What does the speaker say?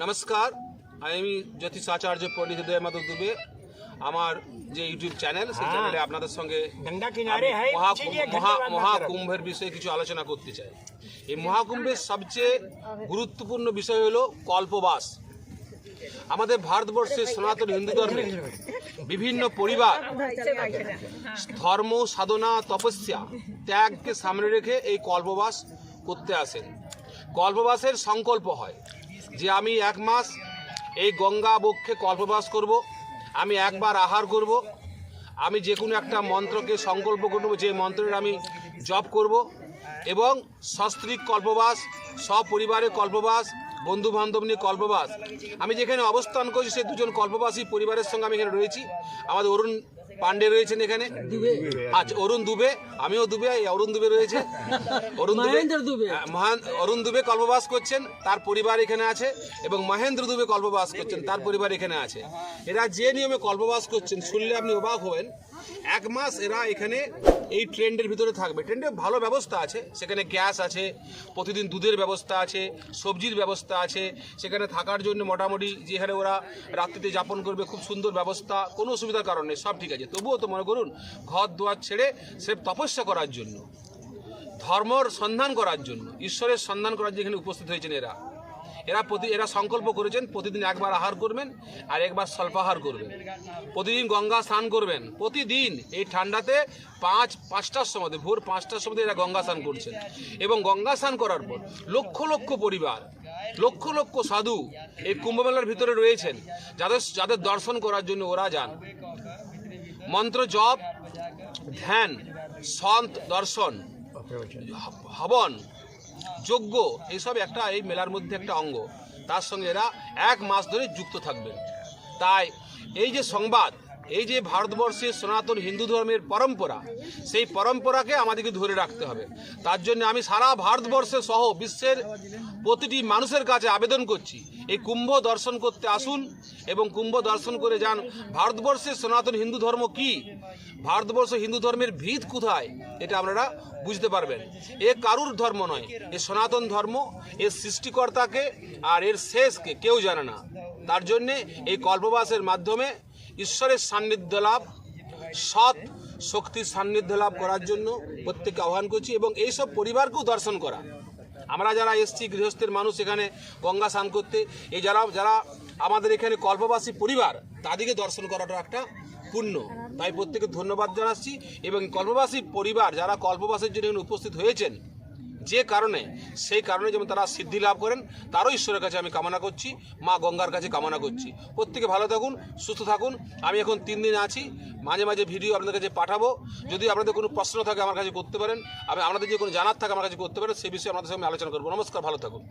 নমস্কার আমি জ্যোতিষ আচার্য পণ্ডিত হৃদয় দুবে। আমার যে ইউটিউব চ্যানেল সেই চ্যানেলে আপনাদের সঙ্গে মহাকুম্ভের বিষয়ে কিছু আলোচনা করতে চাই। এই মহাকুম্ভের সবচেয়ে গুরুত্বপূর্ণ বিষয় হলো কল্পবাস। আমাদের ভারতবর্ষের সনাতন হিন্দু ধর্মে বিভিন্ন পরিবার ধর্ম সাধনা তপস্যা ত্যাগকে সামনে রেখে এই কল্পবাস করতে আসেন। কল্পবাসের সংকল্প হয়। যে আমি এক মাস এই গঙ্গা বক্ষে কল্পবাস করব, আমি একবার আহার করব, আমি যে কোনো একটা মন্ত্রকে সংকল্প করব, যে মন্ত্রের আমি জপ করব, এবং সস্ত্রীক কল্পবাস, সপরিবারে কল্পবাস বন্ধু বান্ধব নিয়ে কল্পবাস। আমি যেখানে অবস্থান করছি সেই দুজন কল্পবাসী পরিবারের সঙ্গে আমি এখানে রয়েছি। আমাদের অরুণ পান্ডে রয়েছেন এখানে? আচ্ছা অরুণ দুবে। আমিও দুবে এই অরুণ দুবে রয়েছে। অরুণ দুবে মহান অরুণ দুবে কল্পবাস করছেন তার পরিবার এখানে আছে এবং মহেন্দ্র দুবে কল্পবাস করছেন তার পরিবার এখানে আছে। এরা যে নিয়মে কল্পবাস করছেন শুনলে আপনি অবাক হবেন। এক মাস এরা এখানে এই ট্রেন্ডের ভিতরে থাকবে। ট্রেন্ডে ভালো ব্যবস্থা আছে। সেখানে গ্যাস আছে প্রতিদিন দুধের ব্যবস্থা আছে সবজির ব্যবস্থা আছে। সেখানে থাকার জন্য মোটামুটি যেখানে ওরা রাত্রিতে যাপন করবে খুব সুন্দর ব্যবস্থা কোনো অসুবিধার কারণে সব ঠিক আছে। তবুও তো মনে করুন, ঘর দুয়ার ছেড়ে সে তপস্যা করার জন্য, ধর্মর সন্ধান করার জন্য, ঈশ্বরের সন্ধান করার জন্য এখানে উপস্থিত হয়েছেন এরা। এরা প্রতি, এরা সংকল্প করেছেন, প্রতিদিন একবার আহার করবেন আর একবার স্বল্পাহার করবেন। প্রতিদিন গঙ্গা স্নান করবেন। প্রতিদিন এই ঠান্ডাতে পাঁচ, পাঁচটার সময়, ভোর পাঁচটার সময় এরা গঙ্গা স্নান করছেন। এবং গঙ্গা স্নান করার পর লক্ষ লক্ষ পরিবার, লক্ষ লক্ষ সাধু এই কুম্ভমেলার ভিতরে রয়েছেন। যাদের যাদের দর্শন করার জন্য ওরা যান। মন্ত্র জপ, ধ্যান, সন্ত দর্শন, হবন, যজ্ঞ, এইসব একটা এই মেলার মধ্যে একটা অঙ্গ। তার সঙ্গে এরা এক মাস ধরে যুক্ত থাকবে তাই এই যে সংবাদ এই যে ভারতবর্ষের সনাতন হিন্দু ধর্মের পরম্পরা, সেই পরম্পরাকে আমাদেরকে ধরে রাখতে হবে। তার জন্য আমি সারা ভারতবর্ষে সহ বিশ্বের প্রতিটি মানুষের কাছে আবেদন করছি, এই কুম্ভ দর্শন করতে আসুন এবং কুম্ভ দর্শন করে যান। ভারতবর্ষের সনাতন হিন্দু ধর্ম কি? ভারতবর্ষ হিন্দু ধর্মের ভিত কোথায়? এটা আপনারা বুঝতে পারবেন। এ কারুর ধর্ম নয়, এ সনাতন ধর্ম, এর সৃষ্টিকর্তাকে আর এর শেষকে কেউ জানে না। তার জন্যে এই কল্পবাসের মাধ্যমে ঈশ্বরের সান্নিধ্য লাভ, সৎ, শক্তির সান্নিধ্য লাভ করার জন্য প্রত্যেককে আহ্বান করছি এবং এইসব পরিবারকেও দর্শন করা। আমরা যারা এসছি, গৃহস্থের মানুষ এখানে গঙ্গা স্নান করতে, এই যারা যারা আমাদের এখানে কল্পবাসী পরিবার, তাদেরকে দর্শন করাটা একটা পুণ্য। তাই প্রত্যেকে ধন্যবাদ জানাচ্ছি এবং কল্পবাসী পরিবার যারা কল্পবাসের জন্য উপস্থিত হয়েছেন যে কারণে, সেই কারণে যেমন তারা সিদ্ধি লাভ করেন, তারও ঈশ্বরের কাছে আমি কামনা করছি, মা গঙ্গার কাছে কামনা করছি। প্রত্যেকে ভালো থাকুন, সুস্থ থাকুন। আমি এখন তিন দিন আছি, মাঝে মাঝে ভিডিও আপনাদের কাছে পাঠাবো। যদি আপনাদের কোনো প্রশ্ন থাকে আমার কাছে করতে পারেন আমি আপনাদের যে কোনো জানার থাকে আমার কাছে করতে পারেন, সেই বিষয়ে আপনাদের সঙ্গে আলোচনা করব। নমস্কার, ভালো থাকুন।